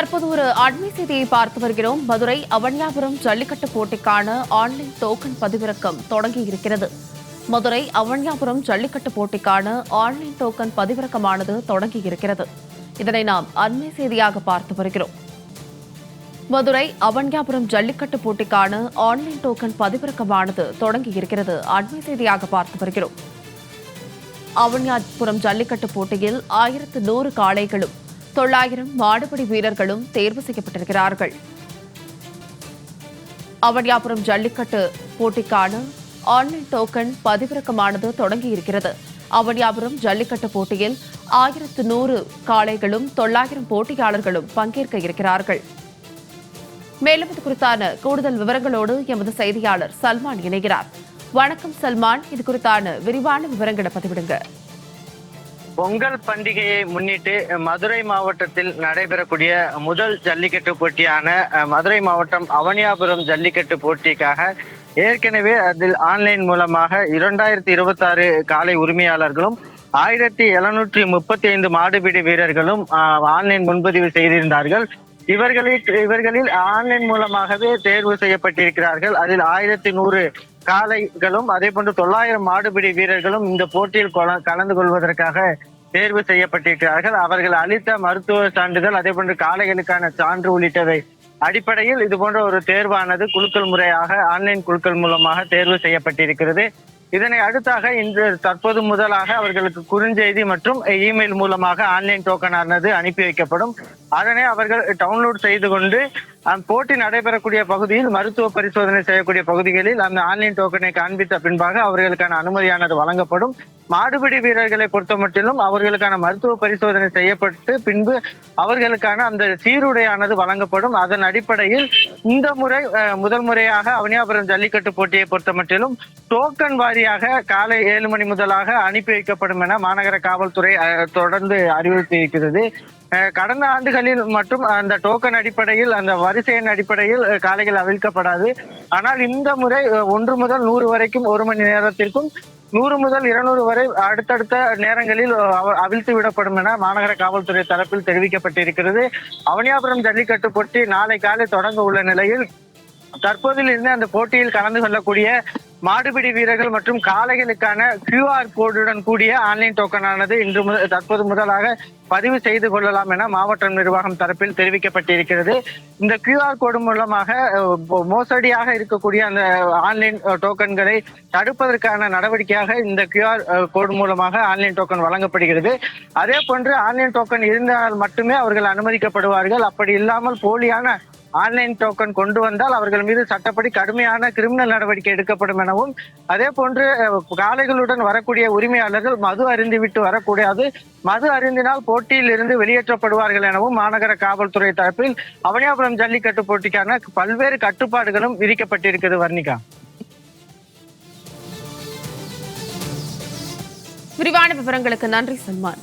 தற்போது ஒரு அண்மை செய்தியை பார்த்து வருகிறோம். மதுரை அவன்யாபுரம் ஜல்லிக்கட்டு போட்டிக்கான ஆன்லைன் டோக்கன் பதிவிறக்கம் தொடங்கி இருக்கிறது. மதுரை அவன்யாபுரம் ஜல்லிக்கட்டு போட்டிக்கான ஆன்லைன் டோக்கன் பதிவிறக்கமானது தொடங்கி இருக்கிறது. இதனை நாம் அண்மை செய்தியாக பார்த்து வருகிறோம். மதுரை அவன்யாபுரம் ஜல்லிக்கட்டு போட்டிக்கான ஆன்லைன் டோக்கன் பதிவிறக்கமானது தொடங்கி இருக்கிறது. அண்மை செய்தியாக பார்த்து வருகிறோம். அவன்யாபுரம் ஜல்லிக்கட்டு போட்டியில் ஆயிரத்து நூறு காளைகளும் தொள்ளாயிரம் மாடுபடி வீரர்களும் தேர்வு செய்யப்பட்டிருக்கிறார்கள். அவனியாபுரம் ஜல்லிக்கட்டு போட்டிக்கான ஆன்லைன் டோக்கன் பதிவிறக்கமானது தொடங்கி இருக்கிறது ஜல்லிக்கட்டு போட்டியில் ஆயிரத்து நூறு காளைகளும் தொள்ளாயிரம் போட்டியாளர்களும் பங்கேற்க இருக்கிறார்கள். மேலும் இது குறித்தான கூடுதல் விவரங்களோடு எமது செய்தியாளர் சல்மான் இணைகிறார். வணக்கம் சல்மான் இது குறித்தான விரிவான விவரங்களை பதிவிடுங்க. பொங்கல் பண்டிகையை முன்னிட்டு மதுரை மாவட்டத்தில் நடைபெறக்கூடிய முதல் ஜல்லிக்கட்டு போட்டியான மதுரை மாவட்டம் அவனியாபுரம் ஜல்லிக்கட்டு போட்டிக்காக ஏற்கனவே அதில் ஆன்லைன் மூலமாக இரண்டாயிரத்தி இருபத்தி ஆறு காலை உரிமையாளர்களும் ஆயிரத்தி எழுநூற்றி முப்பத்தி ஐந்து மாடுபிடி வீரர்களும் ஆன்லைன் முன்பதிவு செய்திருந்தார்கள். இவர்களில் இவர்களில் ஆன்லைன் மூலமாகவே தேர்வு செய்யப்பட்டிருக்கிறார்கள். அதில் ஆயிரத்தி நூறு காளைகளும் அதே போன்று தொள்ளாயிரம் மாடுபிடி வீரர்களும் இந்த போட்டியில் கொல- கலந்து கொள்வதற்காக தேர்வு செய்யப்பட்டிருக்கிறார்கள். அவர்கள் அளித்த மருத்துவ சான்றிதழ் அதே போன்று காளைகளுக்கான சான்று உள்ளிட்டவை அடிப்படையில் இது போன்ற ஒரு தேர்வானது குழுக்கள் முறையாக ஆன்லைன் குழுக்கள் மூலமாக தேர்வு செய்யப்பட்டிருக்கிறது. இதனை அடுத்தாக இன்று தற்போது முதலாக அவர்களுக்கு குறுஞ்செய்தி மற்றும் இமெயில் மூலமாக ஆன்லைன் டோக்கன் ஆனது அனுப்பி வைக்கப்படும். அதனை அவர்கள் டவுன்லோட் செய்து கொண்டு போட்டி நடைபெறக்கூடிய பகுதியில் மருத்துவ பரிசோதனை செய்யக்கூடிய பகுதிகளில் அந்த ஆன்லைன் டோக்கனை காண்பித்த பின்பாக அவர்களுக்கான அனுமதியானது வழங்கப்படும். மாடுபிடி வீரர்களை பொறுத்தமட்டிலும் அவர்களுக்கான மருத்துவ பரிசோதனை செய்யப்பட்டு பின்பு அவர்களுக்கான அந்த சீருடையானது வழங்கப்படும். அதன் அடிப்படையில் இந்த முறை முதல் முறையாக அவனியாபுரம் ஜல்லிக்கட்டு போட்டியை பொறுத்தமட்டிலும் டோக்கன் வாரியாக காலை ஏழு மணி முதலாக அனுப்பி வைக்கப்படும் என மாநகர காவல்துறை அஹ், தொடர்ந்து அறிவுறுத்தியிருக்கிறது. அஹ், கடந்த ஆண்டுகளில் மட்டும் அந்த டோக்கன் அடிப்படையில் அந்த வரிசையின் அடிப்படையில் காலைகள் காளைகள் அவிழ்க்கப்படாது. ஆனால் இந்த முறை ஒன்று முதல் நூறு வரைக்கும் ஒரு மணி நேரத்திற்கும் நூறு முதல் இருநூறு வரை அடுத்தடுத்த நேரங்களில் அவ- அவிழ்த்து விடப்படும் என மாநகர காவல்துறை தரப்பில் தெரிவிக்கப்பட்டிருக்கிறது. அவனியாபுரம் ஜல்லிக்கட்டு போட்டி நாளை காலை தொடங்க உள்ள நிலையில் தற்போதிலிருந்து அந்த போட்டியில் கலந்து கொள்ளக்கூடிய மாடுபிடி வீரர்கள் மற்றும் காளைகளுக்கான கியூஆர் கோடுடன் கூடிய ஆன்லைன் டோக்கனானது இன்று முதல் தற்போது முதலாக பதிவு செய்து கொள்ளலாம் என மாவட்ட நிர்வாகம் தரப்பில் தெரிவிக்கப்பட்டிருக்கிறது. இந்த கியூஆர் கோடு மூலமாக மோசடியாக இருக்கக்கூடிய அந்த ஆன்லைன் டோக்கன்களை தடுப்பதற்கான நடவடிக்கையாக இந்த கியூஆர் கோடு மூலமாக ஆன்லைன் டோக்கன் வழங்கப்படுகிறது. அதே போன்று ஆன்லைன் டோக்கன் இருந்தால் மட்டுமே அவர்கள் அனுமதிக்கப்படுவார்கள். அப்படி இல்லாமல் போலியான ஆன்லைன் டோக்கன் கொண்டு வந்தால் அவர்கள் மீது சட்டப்படி கடுமையான கிரிமினல் நடவடிக்கை எடுக்கப்படும் எனவும் அதே போன்று காளைகளுடன் வரக்கூடிய உரிமையாளர்கள் மது அருந்திவிட்டு வரக்கூடாது. மது அருந்தினால் போட்டியில் இருந்து வெளியேற்றப்படுவார்கள் எனவும் மாநகர காவல்துறை தரப்பில் அவனியாபுரம் ஜல்லிக்கட்டு போட்டிக்கான பல்வேறு கட்டுப்பாடுகளும் விதிக்கப்பட்டிருக்கிறது வர்ணிகா விரிவான விவரங்களுக்கு நன்றி சல்மான்